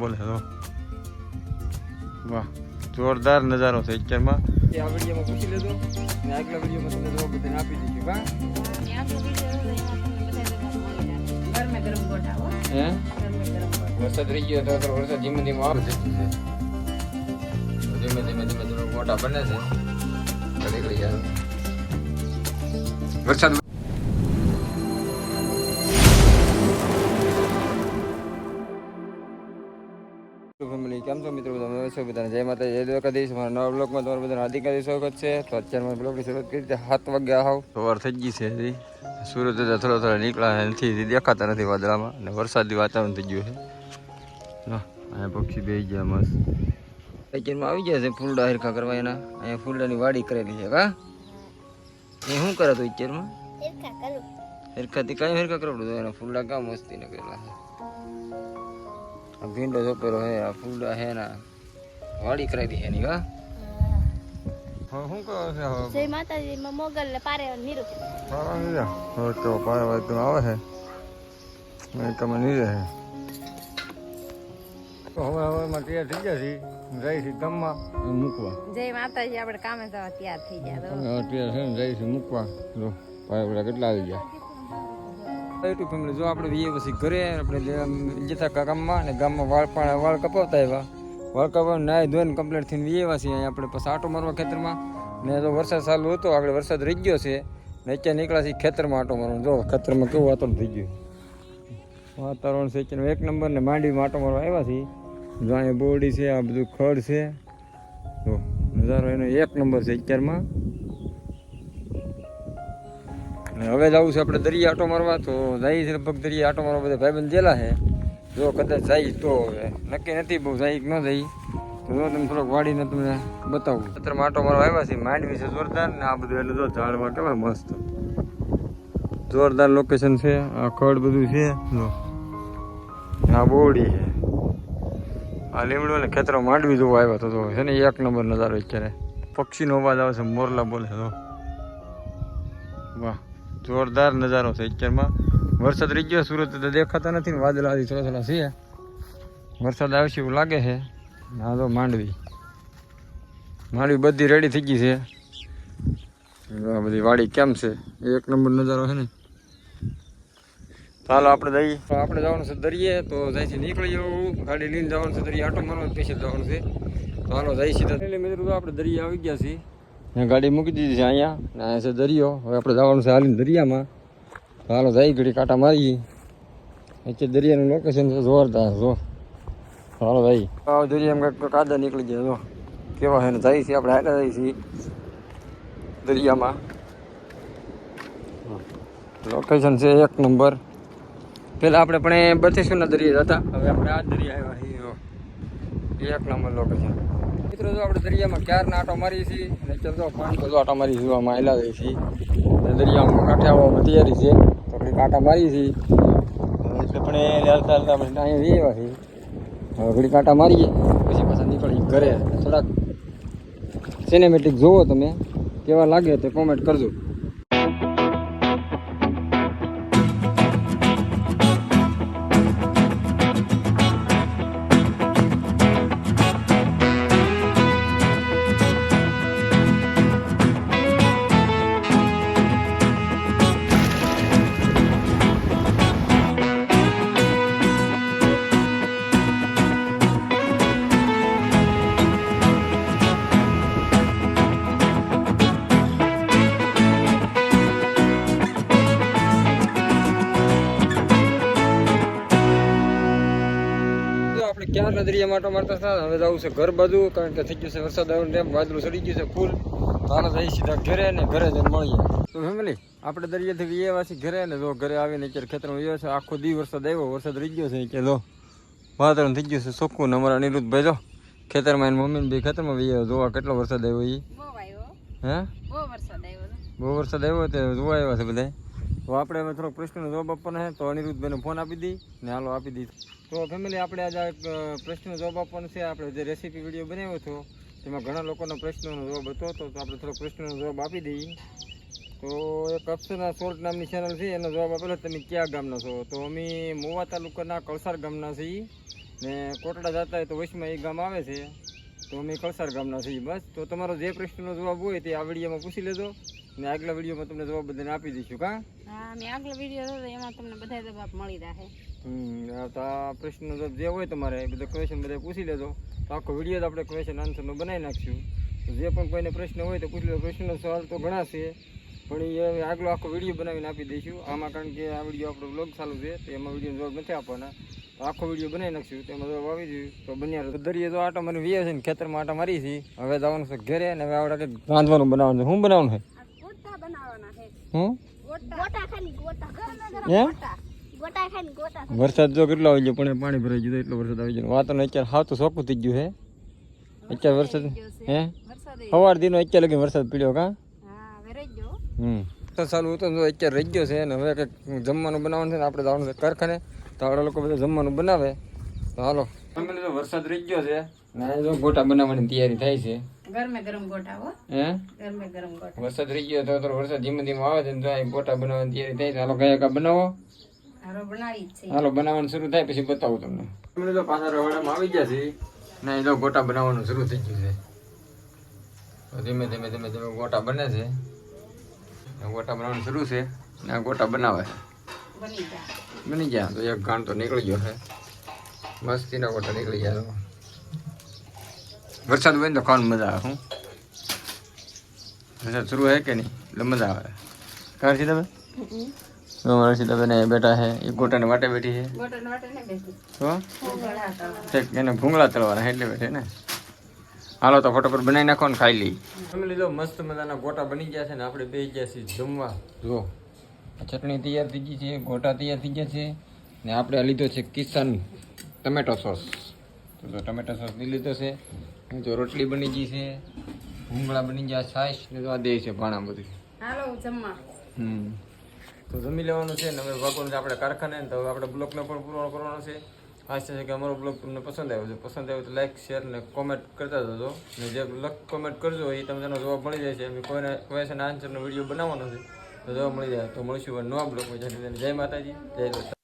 બોલે તો વાહ જોરદાર નજારો છે અત્યારમાં. આ વિડીયોમાં પૂછી લેજો. ને આગલા વિડીયોમાં તમને જવાબ બધાને આપી દઈશું કા ગરમે ગરમ ગોટા હો. હે? ગરમે ગરમ ગોટા વરસાદ રહી ગયો તો વરસાદ ધીમે ધીમે આવે છે. ધીમે ધીમે ધીમે ધીમે મોટા બને છે. વરસાદ ફેમિલી કેમ છો મિત્રો? બધા છો? બધાને જય માતા જય દ્વારકાધીશ મારા નવા બ્લોગમાં તમારું બધાનું હાર્દિક હાર્દિક સ્વાગત છે. તો અત્યારમાં બ્લોગની શરૂઆત કરી સાત વાગ્યા આવ. સવાર થઈ ગઈ છે હજી. સુરત થોડા થોડા નીકળ્યા નથી દેખાતા નથી વાદળામાં. અને વરસાદી વાતાવરણ થઈ ગયું છે. અહીંયા પક્ષી બેસી ગયા મસ્ત. અત્યારમાં આવી ગયા છે ફૂલડા હરખા કરવા એના. અહીંયા ફૂલડાની વાડી કરેલી છે કા? એ શું કરે તો અત્યારમાં હરખાથી કાંઈ હરખા કરવું તો એના ફૂલડા કાં મસ્તી ને કરેલા છે? ભીંડો ધોપેલો હે આ ફૂલડા હે ના વાડી કરેલી એની કા હવે શું કહો છે? હવે જય માતાજી માં મોગલ ને પારે નીરુ પાવા નહીં રહ્યા? હવે તો તો આવે છે નહીં તમે નહીં રહે. તો હવે હવેમાં તૈયાર થઈ ગયા છીએ. છે ગામમાં. મૂકવા. જય માતાજી આપણે કામે જવા તૈયાર થઈ ગયા તો. અમે હવે તૈયાર છે ને છે મૂકવા. જો પાયા કેટલા આવી ગયા? યુટ્યુબ ફેમિલી જો આપણે વીએ પછી ઘરે આપણે જતા ગામમાં અને ગામમાં વાળ પણ વાળ કપાવતા આવ્યા વાળ કપાવ નાય ધોઈને કમ્પ્લીટ થઈને વીએ અહીંયા આપણે પછી આટો મારવા ખેતરમાં. ને તો વરસાદ ચાલુ હતો, આગળ વરસાદ રહી ગયો છે, ને અત્યારે નીકળ્યા છે ખેતરમાં આટો મારવાનો જો ખેતરમાં કેવું વાતાવરણ થઈ ગયું. વાતાવરણ છે અત્યારે એક નંબર ને માંડવીમાં આટો મારવા આવ્યા છીએ. જો અહીંયા બોરડી છે, આ બધું ખડ છે. જો નજારો એનો એક નંબર છે અત્યારમાં. અને હવે જવું છે આપણે દરિયા આટો મારવા, તો જાય છે લગભગ દરિયા આટો મારવા, બધા ભાઈબંધ જેલા છે. જો કદાચ જાય તો હવે. નક્કી નથી બહુ જાય ન જાય. તો જો તમે થોડોક વાડીને તમને બતાવું. અત્યારે આટો મારવા આવ્યા છે, માંડવી છે જોરદાર, ને આ બધું એટલે જો ઝાડમાં કેવા મસ્ત. જોરદાર લોકેશન છે, આ ખડ બધું છે આ બોડી છે. આ લીમડું ને ખેતરો માંડવી જોવા આવ્યા તો છે ને એક નંબર નજારો અત્યારે. પક્ષીનો અવાજ આવે છે, મોરલા બોલે તો વાહ. જોરદાર નજારો છે. અત્યારમાં વરસાદ રહી ગયો, સુરત તો દેખાતા નથી ને વાદળા આદિ થોડા થોડા છે. વરસાદ આવશે એવું લાગે છે. ના તો માંડવી. માંડવી બધી રેડી થઈ ગઈ છે. આ બધી વાડી કેમ છે? એક નંબર નજારો છે ને. ચાલો આપણે જઈએ. આપણે જવાનું છે દરિયે, તો જઈથી નીકળી જવું ગાડી લઈને જવાનું છે દરિયા, આટો મારવા સ્પેશિયલ જવાનું છે. હાલો જઈ સીધા. મિત્રો, આપણે દરિયા આવી ગયા છીએ. ગાડી મૂકી દીધી છે અહીંયા. અહીંયા છે દરિયો. હવે આપણે જવાનું છે હાલીને દરિયામાં. હાલો જઈ ઘડી કાંટા મારીએ. અત્યારે દરિયાનું લોકેશન છે જોરદાર, જો. હાલો ભાઈ આવો દરિયામાં કંઈક કાદા નીકળી ગયા, જો. કેવા છે ને જઈએ છીએ આપણે હાલા જઈએ છીએ દરિયામાં. લોકેશન છે એક નંબર. પેલા આપણે પણ બત્રીસોના દરિયા હતા. હવે આપણે આ દરિયા આવ્યા છીએ એક નંબર લોકેશન મિત્રો આપણે દરિયામાં ક્યારના આટો મારીએ છીએ? ને ચંદો પાંચ બધો આટો મારી જોવામાં આવેલા જઈએ છીએ ને દરિયામાં કાંઠે તૈયારી છે. તો આપણે કાંટા મારીએ છીએ. એટલે પણ એ હાલતા હાલતા આપણે અહીંયા જઈએ છીએ. હવે ઘડી કાંટા મારીએ, પછી પાછા નીકળીએ ઘરે. થોડાક સિનેમેટિક જોવો તમે. કેવા લાગે તે કોમેન્ટ કરજો. નદરિયા માટો મારતા હતા. હવે જવું છે ઘર બાજુ કારણ કે થઈ ગયું છે વરસાદ આવ્યો ટાઈમ વાદળું ચડી ગયું છે ફૂલ. તો હાલો જઈ સીધા ઘરે ને ઘરે જઈને મળીએ. તો ફેમિલી આપણે દરિયાથી વીએ વાસી ઘરે ને જો ઘરે આવીને અત્યારે ખેતરમાં આવ્યો છે. આખો દી વરસાદ આવ્યો વરસાદ રહી ગયો છે કે જો. વાતાવરણ થઈ ગયું છે ચોખ્ખું ને અમારા અનિરુદ્ધભાઈ જો ખેતરમાં એની મમ્મીને બે ખેતરમાં વી જોવા કેટલો વરસાદ આવ્યો એ હે? બહુ વરસાદ આવ્યો બહુ વરસાદ આવ્યો તે જોવા આવ્યા છે બધા તો આપણે હવે થોડોક પ્રશ્નનો જવાબ આપવાનો છે. તો અનિરુદ્ધભાઈને ફોન આપી દઈ ને હાલો આપી દી તો ફેમિલી આપણે આજે એક પ્રશ્નનો જવાબ આપવાનો છે. આપણે જે રેસીપી વીડિયો બનાવ્યો હતો, તેમાં ઘણા લોકોના પ્રશ્નોનો જવાબ હતો. તો આપણે થોડો પ્રશ્નનો જવાબ આપી દઈએ. તો એક અપ્સરા સોલ્ટ નામની ચેનલ છે, એનો જવાબ આપેલો, તમે કયા ગામના છો? તો અમે મોવા તાલુકાના કળસાર ગામના છીએ ને કોટડા જતા હોય તો વચમાં એ ગામ આવે છે. તો અમે કળસાર ગામના છીએ. બસ, તો તમારો જે પ્રશ્નનો જવાબ હોય તે આ વિડીયોમાં પૂછી લેજો. ને આગલા વિડીયોમાં તમને જવાબ બધાને આપી દઈશું કા? હા મેં આગલો વીડિયો હતો એમાં તમને બધા જવાબ મળી રહે. હમ, આ તો આ પ્રશ્નનો જવાબ જે હોય તમારે એ બધા ક્વેશ્ચન બધા પૂછી લેજો. તો આખો વીડિયો આપણે ક્વેશ્ચન આન્સરનો બનાવી નાખશું. જે પણ કોઈને પ્રશ્ન હોય તો પૂછી પ્રશ્નનો સવાલ તો ઘણા છે. પણ એ આગલો આખો વીડિયો બનાવીને આપી દઈશું. આમાં કારણ કે આ વીડિયો આપણો બ્લોગ ચાલુ છે તો એમાં વીડિયો જવાબ નથી આપવાના. આખો વીડિયો બનાવી નાખશું તેમાં જવાબ આવી જયું તો બન્યા દરિયે તો આટા મને વીએ છે ને ખેતરમાં આટા મારી છે. હવે જવાનું છે ઘરે ને હવે કંઈક બનાવવાનું છે. શું બનાવવાના છે? હું? વરસાદ જો કેટલો આવી ગયો પણ પાણી ભરાઈ ગયું એટલો વરસાદ આવી ગયો. વાતાવરણ અત્યારે હાવ તો સોકું થઈ ગયું હે. અત્યારે વરસાદ હે? સવાર દિનો અત્યારે લગી વરસાદ પીડ્યો કા? હા હવે રહી હમ. તો ચાલુ હતો અત્યારે રહી ગયો છે ને હવે કંઈક જમવાનું બનાવવાનું છે ને આપણે જવાનું છે કારખાને. તો આપણે લોકો બધા જમવાનું બનાવે. તો હાલો. તો વરસાદ રહી ગયો છે ને જો ગોટા બનાવવાની તૈયારી થાય છે. ગરમે ગરમ ગોટા હો? હે ગરમે ગરમ ગોટા વરસાદ રહી ગયો તો થોડો વરસાદ ધીમે ધીમે આવે છે ને તો ગોટા બનાવવાની તૈયારી થાય છે. હાલો કયા કા બનાવો? હારો બનાવી છે. હાલો બનાવવાનું શરૂ થાય પછી બતાવું તમને. અમે તો પાછા રવાડામાં આવી ગયા છે ને એ તો ગોટા બનાવવાનું શરૂ થઈ ગયું છે. તો ધીમે ધીમે ધીમે ધીમે ગોટા બને છે. ગોટા બનાવવાનું શરૂ છે. ને આ ગોટા બનાવે છે. બની ગયા. તો એક ગાંઠ તો નીકળી ગયો છે. મસ્તીના ગોટા નીકળી ગયા તો. વરસાદ હોય ને તો ખાવાની મજા આવે હું? વરસાદ શરૂ હોય કે નહીં? એટલે મજા આવે. કાર છે તમે અમારા સીતાબેન બેઠા છે. એ ગોટાને વાટે બેઠી છે. ગોટા વાટે ને બેસી તો એને ભૂંગળા તળવાના એટલે બેઠે ને. હાલો તો પર બનાવી નાખો ને ખાઈ લઈ તમે લીધો મસ્ત મજાના ગોટા બની ગયા છે ને આપણે બે ગયા છીએ જમવા. જો ચટણી તૈયાર થઈ ગઈ છે ગોટા તૈયાર થઈ ગયા છે ને આપણે આ લીધો છે કિસાન ટમેટો સોસ. તો જો ટમેટો સોસ લીધો છે. જો રોટલી બની ગઈ છે ભૂંગળા બની ગયા છાશ ને તો આ દે છે ભાણા બધું. હાલો જમવા. હમ. તો જમી લેવાનું છે ને હવે વાગવાનું છે આપણે કારખાને તો હવે આપણે બ્લોગને પણ પૂરો કરવાનો છે. આશા છે કે અમારો બ્લોગ તમને પસંદ આવ્યો છે પસંદ આવ્યો તો લાઈક શેર ને કોમેન્ટ કરતા જજો. ને જે લક કોમેન્ટ કરજો એ તમને તેનો જવાબ મળી જાય છે. એમ કોઈને ક્વેશ્ચન આન્સરનો વીડિયો બનાવવાનો છે તો જવાબ મળી જાય. તો મળીશું નવા બ્લોગમાં. જય માતાજી જય